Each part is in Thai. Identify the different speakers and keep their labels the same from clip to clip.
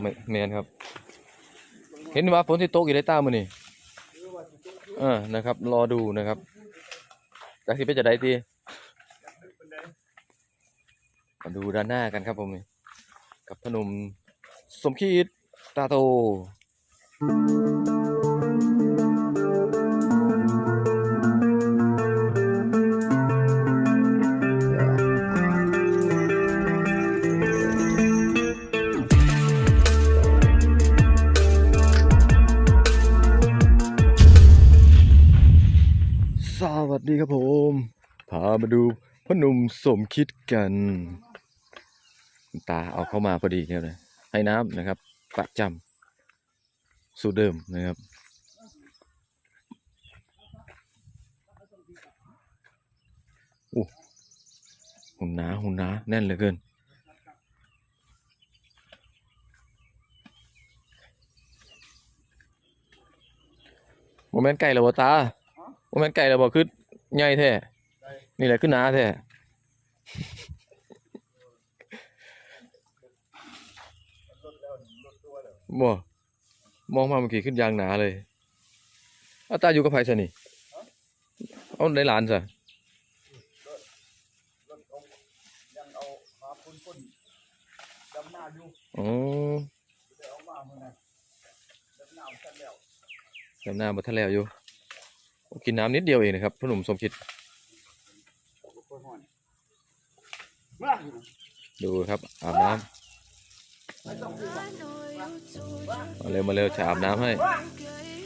Speaker 1: ไม่แมนครับ เห็นว่าฝนที่ตกอยู่ในตามือนี่เออนะครับ รอดูนะครับจากที่ไปจะได้ทีมาดูด้านหน้ากันครับผมกับพนมสมคิดตาโต มาดูพ่อหนุ่มสมคิดกัน ตาเอาเข้ามาพอดีครับเลยให้น้ำนะครับ ประจำสูตรเดิมนะครับ โอ้หุ่นหนาหุ่นหนาแน่นเหลือเกินโมเมนต์ไก่ระบตาโมเมนต์ไก่ระบคือใหญ่แท้ นี่แหละคือหนาแท้บ่มองมาเมื่อกี้ขึ้นยางหนาเลยเอาตาอยู่กับไผซะนี่เอาในหลานซะ
Speaker 2: รถเอายังเอาหาคนคนดำหน้าอยู่
Speaker 1: อ๋อ
Speaker 2: เดี๋ยวเอามาเมื่อไหร่ดำหน้ากันแล้ว
Speaker 1: จำหน้าบ่ทันแล้วอยู่โอ้กินน้ำนิดเดียวเองนะครับพ่อหนุ่มสมคิด
Speaker 2: คนห่วนมา
Speaker 1: ดูครับอาบน้ำมาเร็วมาเร็วจะอาบน้ำให้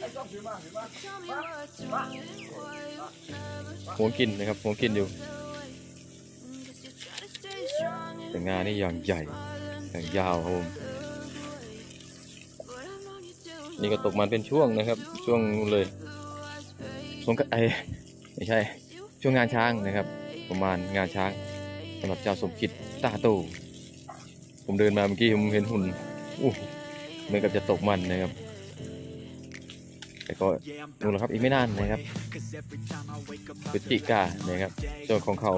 Speaker 2: ไอ้ต้องถือมาถือมา
Speaker 1: หวกินนะครับหัวกินอยู่แต่งานนี่อย่างใหญ่อย่างยาวครับผมนี่ก็ตกมันเป็นช่วงนะครับ ช่วงเลยช่วงก็ไอไม่ใช่ ช่วงงานช้างนะครับ ประมาณงานช้างสำหรับเจ้าสมคิดตาโต ผมเดินมาเมื่อกี้ผมเห็นหุ่นอู้เหมือนกับจะตกมันนะครับ แต่ก็นู่นแหละครับอีกไม่นานนะครับพฤศจิกานะครับส่วนของเขา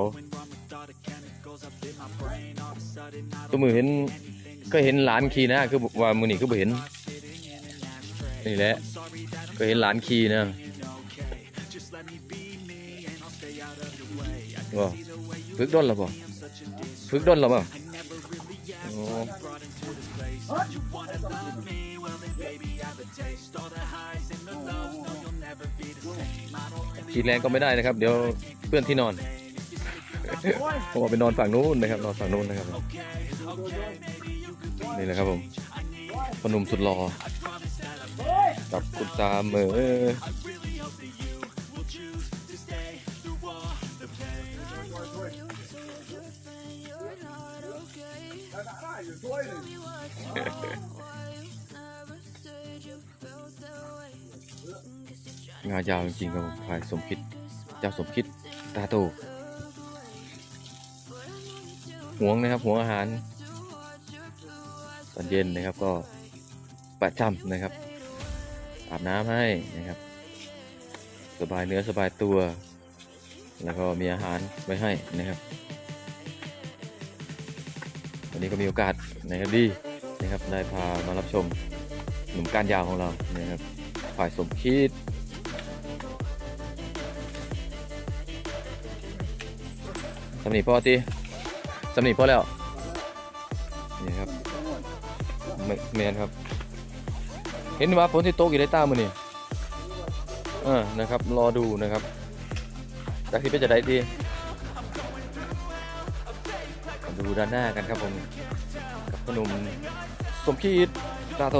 Speaker 1: ตัวมือเห็นก็เห็นหลานขี่นะ คือว่ามือนี่คือบ่เห็น นี่แหละก็เห็นหลานขี่นะ ว่ฝึกด้นหรอบ่ฝึกด้นหรอบ่อ๋อขี่แรงก็ไม่ได้นะครับ เดี๋ยวเพื่อนที่นอนผมเอาไปนอนฝั่งนู้นนะครับนอนฝั่งนู้นนะครับนี่แหละครับผมพนุ่มสุดหล่อกับคุณตาเหมอ งายาวจริงๆครับผมพายสมคิด เจ้าสมคิดตาโตห่วงนะครับห่วงอาหาร ตอนเย็นนะครับก็ประจำนะครับ อาบน้ำให้นะครับ สบายเนื้อสบายตัว แล้วก็มีอาหารไว้ให้นะครับ วันนี้ก็มีโอกาสนะครับดีนะครับได้พามารับชมหนุ่มก้านยาวของเรานะครับฝ่ายสมคิดสำนีพ่อตีสำนีพ่อแล้วนี่ครับไม่แมนครับ เห็นว่าฝนที่ตกอยู่ในตามือนี่เออนะครับ รอดูนะครับจากที่เป็นจะได้ดี ดูด้านหน้ากันครับผมกับขนมสมคิดตาโต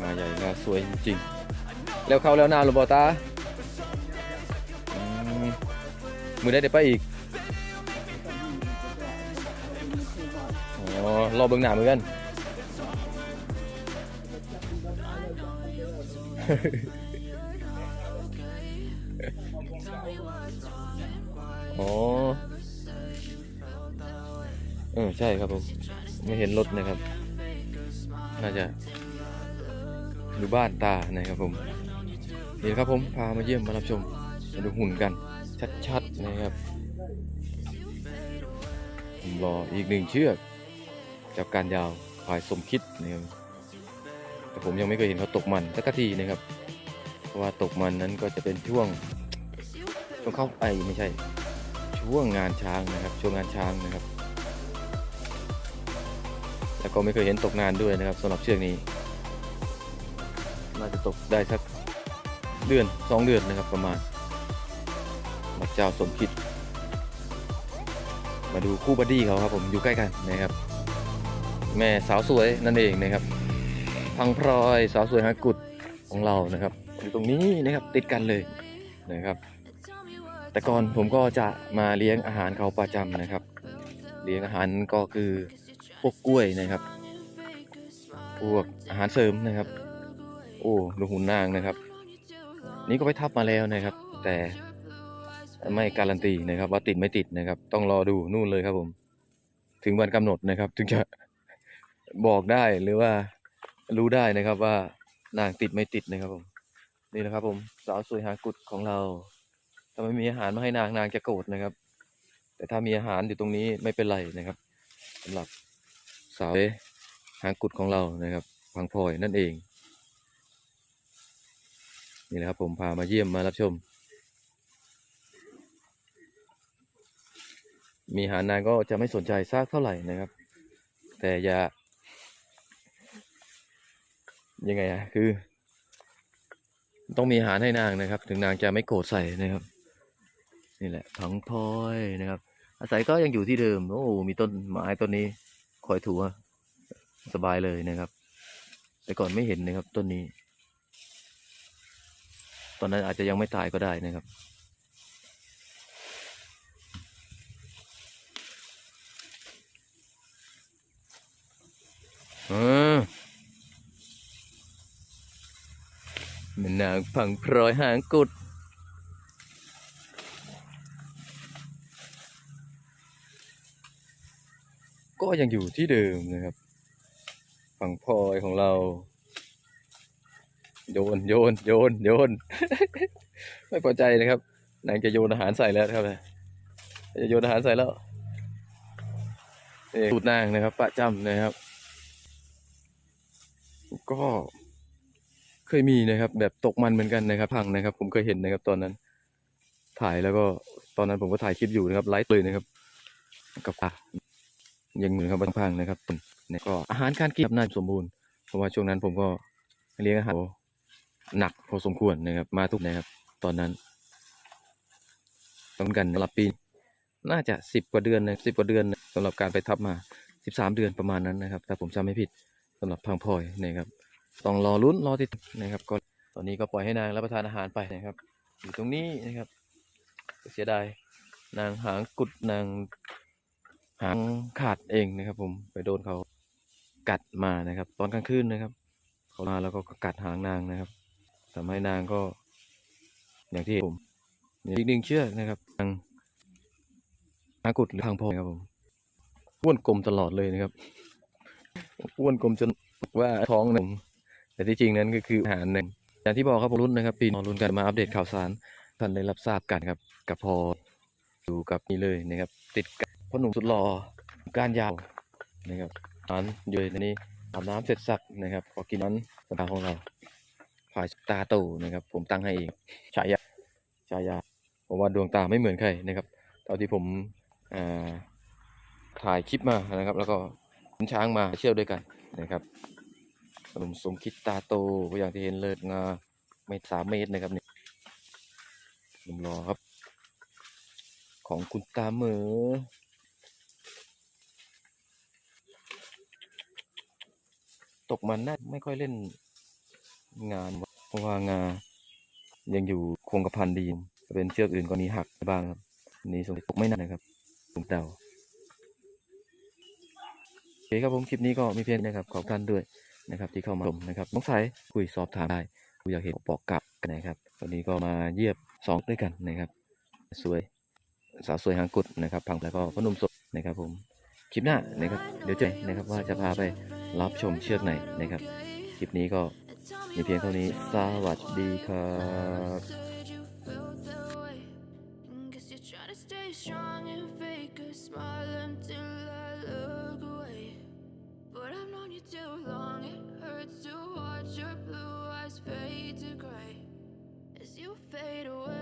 Speaker 1: งาใหญ่งาสวยจริงๆ แล้วเข้าแล้วหน้าหรือบอตาอมมือได้เดี๋ยวไปอีกอ๋อรอเบิ่งหน้าเหมือนกันอ๋อ เออใช่ครับผมไม่เห็นรถนะครับ น่าจะอยู่บ้านตานะครับผมนี่นะครับผมพามาเยี่ยมมารับชมมาดูหุ่นกัน ชัดๆนะครับผมรออีกหนึ่งเชือกจับการยาวพายสมคิดนะครับแต่ผมยังไม่เคยเห็นเขาตกมันสักทีนะครับเพราะว่าตกมันนั้นก็จะเป็นช่วงช่วงเข้าไอไม่ใช่ ช่วงงานช้างนะครับ ช่วงงานช้างนะครับ แล้วก็ไม่เคยเห็นตกนานด้วยนะครับสำหรับเชือกนี้ น่าจะตกได้สักเดือนสองเดือนนะครับประมาณบักเจ้าสมคิด มาดูคู่บัดดี้เขาครับผมอยู่ใกล้กันนะครับ แม่สาวสวยนั่นเองนะครับพังพลอยสาวสวยฮากุดของเรานะครับอยู่ตรงนี้นะครับติดกันเลยนะครับ แต่ก่อนผมก็จะมาเลี้ยงอาหารเขาประจำนะครับ เลี้ยงอาหารก็คือ พวกกล้วยนะครับ พวกอาหารเสริมนะครับ โอ้ดูหุ่นนางนะครับ นี่ก็ไปทับมาแล้วนะครับ แต่ไม่การันตีนะครับ ว่าติดไม่ติดนะครับ ต้องรอดูนู่นเลยครับผม ถึงวันกำหนดนะครับ ถึงจะบอกได้หรือว่ารู้ได้นะครับว่านางติดไม่ติดนะครับผมนี่นะครับ ผมสาวสวยหากุดของเราถ้าไม่มีอาหารมาให้นางนางจะโกรธนะครับ แต่ถ้ามีอาหารอยู่ตรงนี้ไม่เป็นไรนะครับสำหรับ สาวหางกุดของเรานะครับพังพลอยนั่นเอง นี่นะครับผมพามาเยี่ยมมารับชม มีอาหารนางก็จะไม่สนใจซากเท่าไหร่นะครับ แต่อย่า ยังไงอะคือ ต้องมีอาหารให้นางนะครับ ถึงนางจะไม่โกรธใส่นะครับ นี่แหละพังพลอยนะครับอาศัยก็ยังอยู่ที่เดิม โอ้ มีต้นไม้ต้นนี้ คอยถูสบายเลยนะครับ แต่ก่อนไม่เห็นนะครับ ต้นนี้ ตอนนั้นอาจจะยังไม่ตายก็ได้นะครับอืมแม่นางพังพลอยหางกุด ก็ยังอยู่ที่เดิมนะครับ ฝั่งพลอยของเรา โยนโยนโยนโยน ไม่พอใจนะครับนางจะโยนอาหารใส่แล้วครับจะโยนอาหารใส่แล้วสูตรนางนะครับประจำนะครับ ก็เคยมีนะครับ แบบตกมันเหมือนกันนะครับ พังนะครับ ผมเคยเห็นนะครับตอนนั้น ถ่ายแล้วก็ตอนนั้นผมก็ถ่ายคลิปอยู่นะครับไลฟ์เลยนะครับ กับปลา ยังเหมือนกับบางพังนะครับเนี่ยก็อาหารการกินน่าสมบูรณ์เพราะว่าช่วงนั้นผมก็เลี้ยงอาหารหนักพอสมควรนะครับ มาทุกนะครับ ตอนนั้นต้องกันสำหรับปี น่าจะสิบกว่าเดือนนะสิบกว่าเดือนนะสำหรับการไปทับมาสิบสามเดือนประมาณนั้นนะครับ ถ้าผมจำไม่ผิดสำหรับพังพลอยนะครับ ต้องรอลุ้นรอติดนะครับ ก็ตอนนี้ก็ปล่อยให้นางรับประทานอาหารไปนะครับ อยู่ตรงนี้นะครับ เสียดายนางหางกุดนาง หางขาดเองนะครับ ผมไปโดนเขากัดมานะครับ ตอนกลางคืนนะครับ เขามาแล้วก็กัดหางนางนะครับทำให้นางก็ อย่างที่ผมอีกหนึ่งเชือกนะครับนางหางกุดหรือพังพลอยครับผมอ้วนกลมตลอดเลยนะครับอ้วนกลมจนว่าท้องหนึ่งแต่ที่จริงนั้นก็คืออาหารหนึ่งอย่างที่บอกครับผมรุ่นนะครับปีนรุ่นกันมาอัปเดตข่าวสารท่านได้รับทราบกันครับกับพออยู่กับนี่เลยนะครับ ติดกับ พ่อหนุ่มสุดหล่อการยาวนะครับอันอยู่ในนี้อาบน้ำเสร็จสักนะครับขอกินนั้นสตาของเราผายตาโตนะครับ ผมตั้งให้เองฉายาฉายาผมว่าดวงตาไม่เหมือนใครนะครับเท่าที่ผมถ่ายคลิปมานะครับ แล้วก็ขนช้างมาเที่ยวด้วยกันนะครับขนมสมคิดตาโตก็อย่างที่เห็นเลยงาไม่สามเมตรนะครับนี่หนุ่มรอครับ ของคุณตาเหมอ ตกมันน่าไม่ค่อยเล่นงานเพราะว่างา ยังอยู่คงกระพันดีเป็นเชือกอื่นก็นี้หักไปบ้างครับนี้สงสัยตกไม่นานนะครับถุงเตาโอเคครับผมคลิปนี้ก็มีเพียงนี้นะครับขอบคุณท่านด้วยนะครับ ที่เข้ามาชมนะครับน้องสายคุยสอบถามได้คุยอยากเห็นปอกกลับกันนะครับวันนี้ก็มาเยียบสองด้วยกันนะครับ สวยสาวสวยหางกุดนะครับพังแล้วก็พนุ่มสดนะครับผมคลิปหน้านะครับ เดี๋ยวเจอกันนะครับว่าจะพาไป รับชมเชือกไหนนะครับ คลิปนี้ก็มีเพียงเท่านี้ สวัสดีครับ
Speaker 3: fade away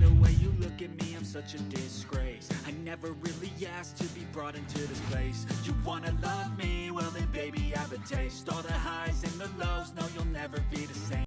Speaker 3: the way you look at me, I'm such a disgrace. I never really asked to be brought into this place. You wanna love me? Well then baby I have a taste. All the highs and the lows, no you'll never be the same.